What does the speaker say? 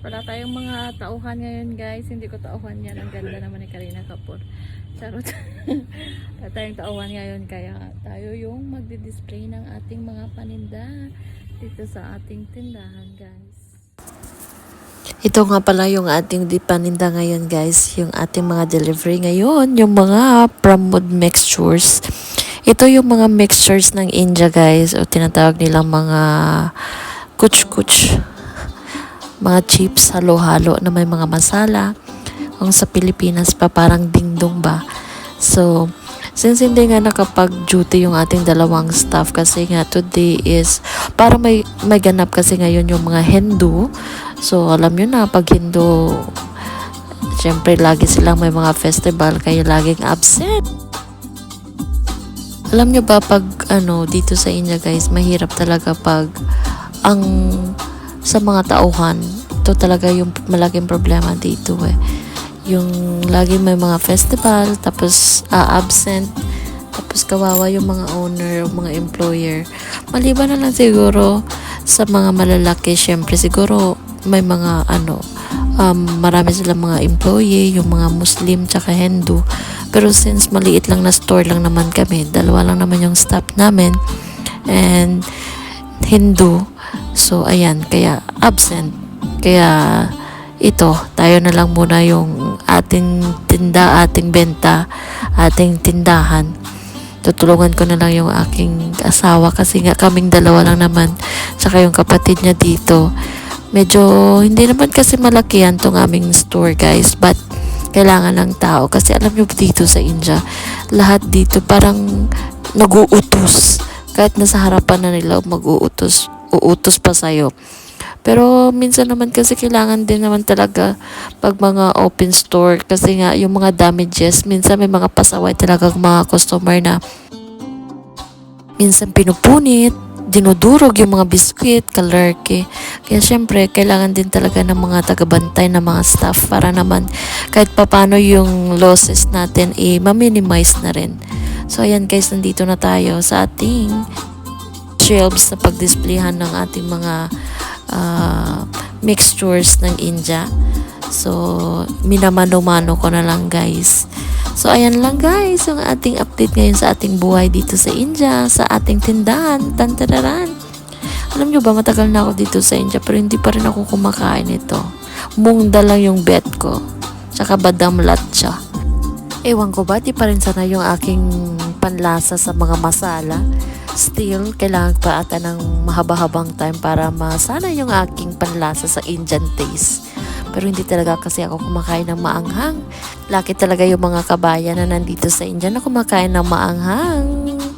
Wala tayong mga tauhan ngayon guys. Hindi ko tauhan yan. Ang ganda naman ni Karina Kapur. Charot. Wala tayong tauhan ngayon. Kaya tayo yung magdi-display ng ating mga paninda dito sa ating tindahan guys. Ito nga pala yung ating di paninda ngayon guys, yung ating mga delivery ngayon, yung mga Pramod mixtures. Ito yung mga mixtures ng India guys, o tinatawag nilang mga kuch-kuch. Mga chips, halo-halo na may mga masala. Kung sa Pilipinas pa parang dingdong ba. So, since hindi nga nakapag-duty yung ating dalawang staff kasi nga today is para may, may ganap kasi ngayon yung mga Hindu. So, alam nyo na, pag Hindu, syempre lagi silang may mga festival kaya laging absent. Alam nyo ba pag ano dito sa India guys, mahirap talaga pag ang sa mga tauhan, ito talaga yung malaking problema dito eh. Yung lagi may mga festival, tapos ah, absent, tapos kawawa yung mga owner, yung mga employer. Maliban na lang siguro sa mga malalaki, syempre siguro may mga ano, um, marami silang mga employee, yung mga Muslim tsaka Hindu. Pero since maliit lang na store lang naman kami, dalawa lang naman yung staff namin, and Hindu, so ayan, kaya absent. Kaya ito, tayo na lang muna yung ating tinda, ating benta, ating tindahan. Tutulungan ko na lang yung aking asawa kasi nga kaming dalawa lang naman. Saka yung kapatid niya dito. Medyo hindi naman kasi malaki yan tong aming store guys. But kailangan ng tao. Kasi alam nyo dito sa India, lahat dito parang nag-uutos. Kahit nasa harapan na nila mag-uutos. Uutos pa sa'yo. Pero minsan naman kasi kailangan din naman talaga pag mga open store kasi nga yung mga damages, minsan may mga pasaway talaga mga customer na minsan pinupunit, dinudurog yung mga biskwit, kalerke. Kaya syempre, kailangan din talaga ng mga tagabantay ng mga staff para naman kahit papano yung losses natin i ma-minimize na rin. So ayan guys, nandito na tayo sa ating shelves na pag-displayhan ng ating mga ah, mixtures ng India. So, minamano-mano ko na lang guys. So, ayan lang guys, yung ating update ngayon sa ating buhay dito sa India, sa ating tindahan, tantararan. Alam nyo ba, matagal na ako dito sa India, pero hindi pa rin ako kumakain ito. Mungda lang yung bet ko. Tsaka badam latcha. Ewan ko ba, di pa rin sana yung aking panlasa sa mga masala. Still, kailangan pa ata ng mahaba-habang time para masana yung aking panlasa sa Indian taste. Pero hindi talaga kasi ako kumakain ng maanghang. Laki talaga yung mga kabayan na nandito sa India na kumakain ng maanghang.